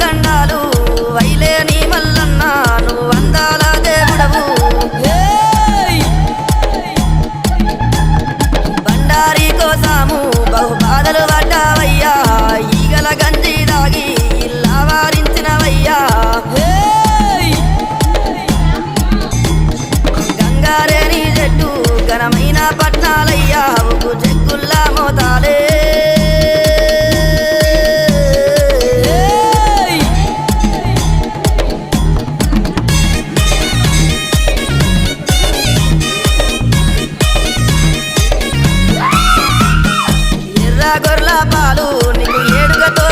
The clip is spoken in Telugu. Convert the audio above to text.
దండాలు వైలే నీ మల్లన్న అందాల దేవుడవు. బండారి కోసాము బహు బాధలు పడ్డావయ్యా ఈగల గంజి దాగి ఇల్లావారించినవయ్యా. గంగారేణి జట్టు ఘనమైన పట్నాలయ్యా చెక్కు గొర్ల పాలు. నీకు ఏడుగతో